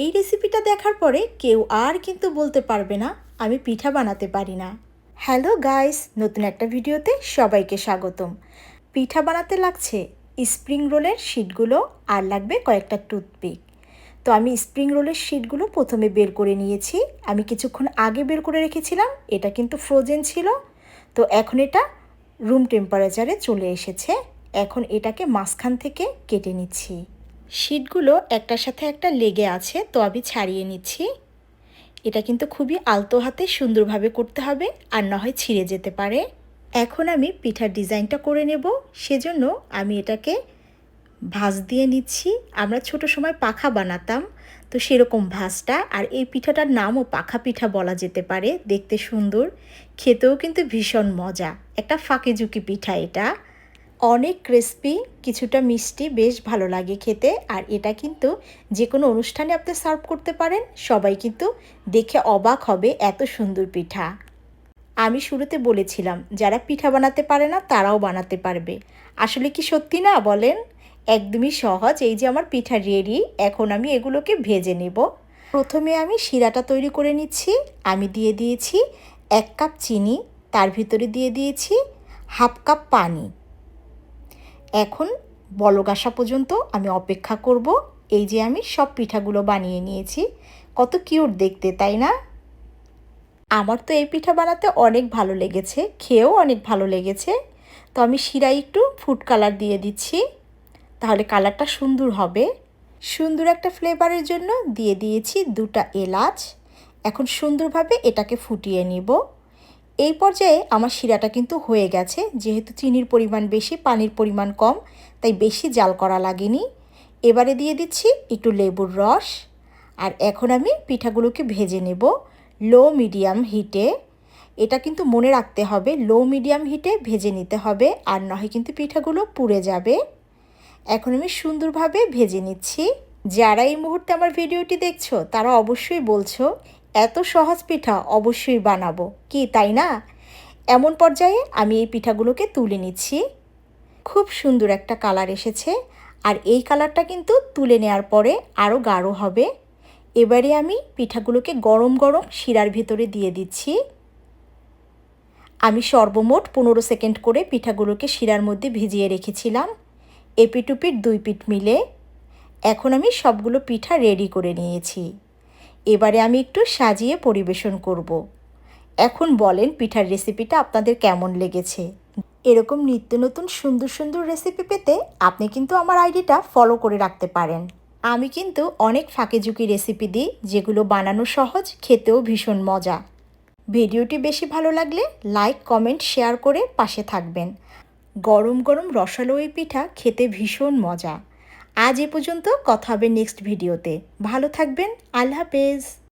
এই রেসিপিটা দেখার পরে কেউ আর কিন্তু বলতে পারবে না, আমি পিঠা বানাতে পারি না। হ্যালো গাইস নতুন একটা ভিডিওতে সবাইকে স্বাগতম। পিঠা বানাতে লাগছে স্প্রিং রোলের শিটগুলো আর লাগবে কয়েকটা টুথপিক তো আমি স্প্রিং রোলের শিটগুলো প্রথমে বের করে নিয়েছি। আমি কিছুক্ষণ আগে বের করে রেখেছিলাম, এটা কিন্তু ফ্রোজেন ছিল। তো এখন এটা রুম টেম্পারেচারে চলে এসেছে। এখন এটাকে মাঝখান থেকে কেটে নিচ্ছি। শিটগুলো একটার সাথে একটা লেগে আছে, তো আমি ছাড়িয়ে নিচ্ছি। এটা কিন্তু খুবই আলতো হাতে সুন্দরভাবে করতে হবে, আর না হয় ছিঁড়ে যেতে পারে। এখন আমি পিঠার ডিজাইনটা করে নেব, সেজন্য আমি এটাকে ভাজ দিয়ে নিচ্ছি। আমরা ছোট সময় পাখা বানাতাম, তো সেরকম ভাজটা, আর এই পিঠাটার নামও পাখা পিঠা বলা যেতে পারে, দেখতে সুন্দর। খেতেও কিন্তু ভীষণ মজা, একটা ফাঁকে ঝুঁকি পিঠা এটা। অনেক ক্রিস্পি কিছুটা মিষ্টি, বেশ ভালো লাগে খেতে। আর এটা কিন্তু যে কোনো অনুষ্ঠানে আপনি সার্ভ করতে পারেন। সবাই কিন্তু দেখে অবাক হবে এত সুন্দর পিঠা। আমি শুরুতে বলেছিলাম, যারা পিঠা বানাতে পারে না, তারাও বানাতে পারবে। আসলে কি সত্যি না বলেন? একদমই সহজ। এই যে আমার পিঠা রেডি এখন আমি এগুলোকে ভেজে নেব। প্রথমে আমি শিরাটা তৈরি করে নিচ্ছি। আমি দিয়ে দিয়েছি এক কাপ চিনি, তার ভিতরে দিয়ে দিয়েছি হাফ কাপ পানি। এখন বলক আসা পর্যন্ত আমি অপেক্ষা করব। এই যে আমি সব পিঠাগুলো বানিয়ে নিয়েছি। কত কিউট দেখতে, তাই না? আমার তো এই পিঠা বানাতে অনেক ভালো লেগেছে, খেয়েও অনেক ভালো লেগেছে। তো আমি শিরায় একটু ফুড কালার দিয়ে দিচ্ছি। তাহলে কালারটা সুন্দর হবে। সুন্দর একটা ফ্লেভারের জন্য দিয়ে দিয়েছি দুটা এলাচ। এখন সুন্দরভাবে এটাকে ফুটিয়ে নিব। এই পর্যায়ে আমার শিরাটা কিন্তু হয়ে গেছে। যেহেতু চিনির পরিমাণ বেশি, পানির পরিমাণ কম, তাই বেশি জাল করা লাগেনি। এবারে দিয়ে দিচ্ছি একটু লেবুর রস। আর এখন আমি পিঠাগুলোকে ভেজে নেব লো মিডিয়াম হিটে। এটা কিন্তু মনে রাখতে হবে, লো মিডিয়াম হিটে ভেজে নিতে হবে, আর নয় কিন্তু পিঠাগুলো পুড়ে যাবে। এখন আমি সুন্দরভাবে ভেজে নিচ্ছি। যারা এই মুহূর্তে আমার ভিডিওটি দেখছ, তারা অবশ্যই বলছো এত সহজ পিঠা অবশ্যই বানাবো, কি তাই না? এমন পর্যায়ে আমি এই পিঠাগুলোকে তুলে নিচ্ছি। খুব সুন্দর একটা কালার এসেছে আর এই কালারটা কিন্তু তুলে নেওয়ার পরে আরও গাঢ় হবে। এবারে আমি পিঠাগুলোকে গরম গরম শিরার ভিতরে দিয়ে দিচ্ছি। আমি সর্বমোট পনেরো সেকেন্ড করে পিঠাগুলোকে শিরার মধ্যে ভিজিয়ে রেখেছিলাম এপিটুপিট দুই পিঠ মিলে। এখন আমি সবগুলো পিঠা রেডি করে নিয়েছি। এবারে আমি একটু সাজিয়ে পরিবেশন করব। এখন বলেন পিঠার রেসিপিটা আপনাদের কেমন লেগেছে। এরকম নিত্য নতুন সুন্দর সুন্দর রেসিপি পেতে আপনি কিন্তু আমার আইডিটা ফলো করে রাখতে পারেন। আমি কিন্তু অনেক ফাঁকে ঝুঁকি রেসিপি দিই, যেগুলো বানানো সহজ, খেতেও ভীষণ মজা। ভিডিওটি বেশি ভালো লাগলে লাইক কমেন্ট শেয়ার করে পাশে থাকবেন। গরম গরম রসালো এই পিঠা খেতে ভীষণ মজা। আজ এ পর্যন্ত কথা হবে নেক্সট ভিডিওতে ভালো থাকবেন আল্লাহ হাফেজ।